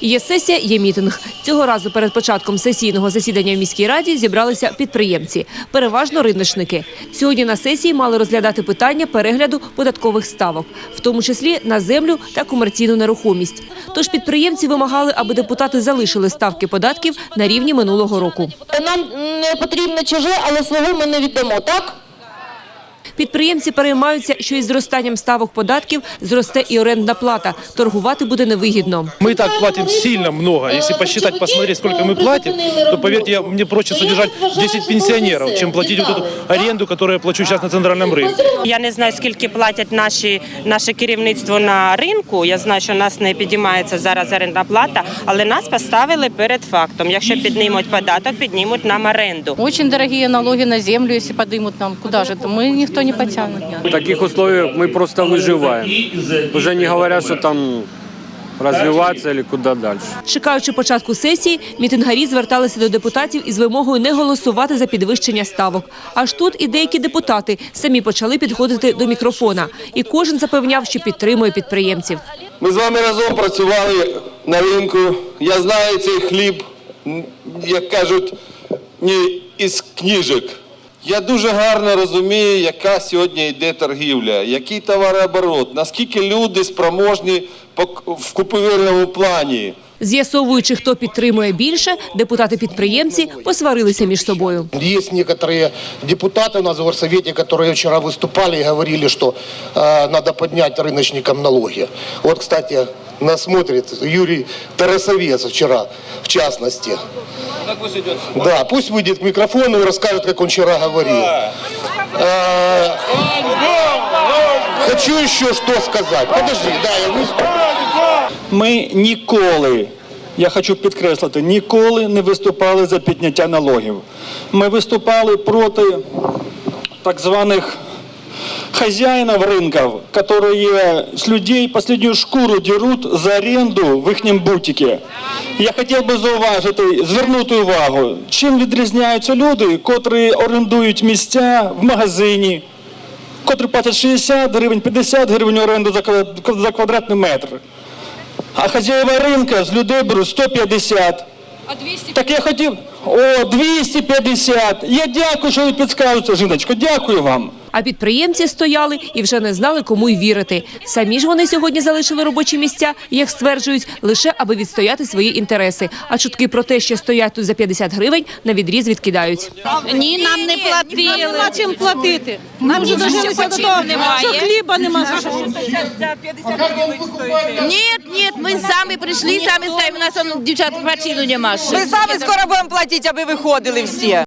Є сесія, є мітинг. Цього разу перед початком сесійного засідання в міській раді зібралися підприємці, переважно риночники. Сьогодні на сесії мали розглядати питання перегляду податкових ставок, в тому числі на землю та комерційну нерухомість. Тож підприємці вимагали, аби депутати залишили ставки податків на рівні минулого року. Нам не потрібно чуже, але свого ми не віддамо, так? Підприємці переймаються, що із зростанням ставок податків зросте і орендна плата. Торгувати буде невигідно. Мы и так платим сильно много. Если посчитать, посмотреть, сколько мы платим, то, поверьте, я, мне проще содержать 10 пенсионеров, чем платить вот эту аренду, которую я плачу сейчас на центральном рынке. Я не знаю, скільки платять наші, наше керівництво на ринку. Я знаю, що у нас не підіймається зараз орендна плата, але нас поставили перед фактом. Якщо піднімуть податок, піднімуть нам оренду. Очень дорогие налоги на землю, если подымут нам, куда же это? Мы никто не потянет. В таких условиях мы просто выживаем. Уже не говоря, что там развиваться или куда дальше. Чекаючи початку сесії, мітингарі зверталися до депутатів із вимогою не голосувати за підвищення ставок. Аж тут і деякі депутати самі почали підходити до мікрофона. І кожен запевняв, що підтримує підприємців. Ми з вами разом працювали на ринку. Я знаю цей хліб, як кажуть, не із книжок. Я дуже гарно розумію, яка сьогодні йде торгівля, який товарооборот, наскільки люди спроможні в купівельному плані. З'ясовуючи, хто підтримує більше, депутати-підприємці посварилися між собою. Есть некоторые депутаты у нас в горсовете, которые вчера выступали и говорили, что э, надо поднять рыночникам налоги. Вот, кстати, нас смотрит Юрий Тарасовец вчера, в частности. Да, пусть выйдет к микрофону и расскажет, как он вчера говорил. Э, Хочу еще что сказать. Подожди, да, я выступлю. Ми ніколи, я хочу підкреслити, ніколи не виступали за підняття налогів. Ми виступали проти так званих хозяинов рынков, которые с людей последнюю шкуру дерут за аренду в їхньому бутике. Я хотів би зауважити, звернути увагу, чим відрізняються люди, котрі орендують місця в магазині, котрі платять 60 гривень, 50 гривень оренду за ква- за квадратний метр. А хазяєва ринка з людей беруть 150. А 200? Так я хотів. О, 250. Я дякую, що ви підсказуєте, жіночко. Дякую вам. А підприємці стояли і вже не знали, кому й вірити. Самі ж вони сьогодні залишили робочі місця, як стверджують, лише аби відстояти свої інтереси. А чутки про те, що стоять тут за 50 гривень, на відріз відкидають. Ні, нам не платили. Нема чим платити. Нам вже дожилися до того, що хліба нема. за що. Ні, ні, ми самі прийшли, самі ставимо. У нас дівчат квартиру нема. Ми самі скоро будемо платити, аби виходили всі.